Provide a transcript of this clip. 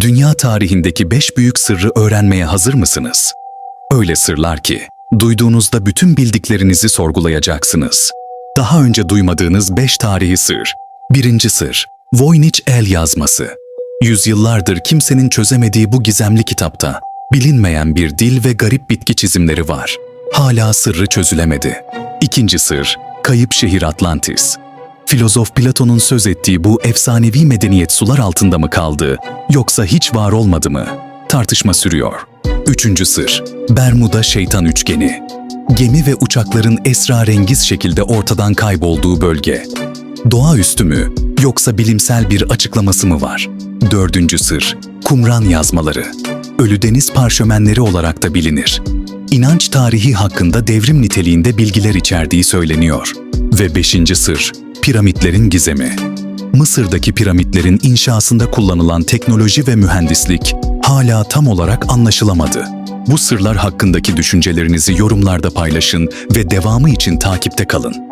Dünya tarihindeki beş büyük sırrı öğrenmeye hazır mısınız? Öyle sırlar ki, duyduğunuzda bütün bildiklerinizi sorgulayacaksınız. Daha önce duymadığınız beş tarihi sır. Birinci sır, Voynich el yazması. Yüzyıllardır kimsenin çözemediği bu gizemli kitapta, bilinmeyen bir dil ve garip bitki çizimleri var. Hala sırrı çözülemedi. İkinci sır, kayıp şehir Atlantis. Filozof Platon'un söz ettiği bu efsanevi medeniyet sular altında mı kaldı, yoksa hiç var olmadı mı? Tartışma sürüyor. Üçüncü sır, Bermuda şeytan üçgeni. Gemi ve uçakların esrarengiz şekilde ortadan kaybolduğu bölge. Doğaüstü mü, yoksa bilimsel bir açıklaması mı var? Dördüncü sır, Kumran yazmaları. Ölü deniz parşömenleri olarak da bilinir. İnanç tarihi hakkında devrim niteliğinde bilgiler içerdiği söyleniyor. Ve beşinci sır, piramitlerin gizemi. Mısır'daki piramitlerin inşasında kullanılan teknoloji ve mühendislik hala tam olarak anlaşılamadı. Bu sırlar hakkındaki düşüncelerinizi yorumlarda paylaşın ve devamı için takipte kalın.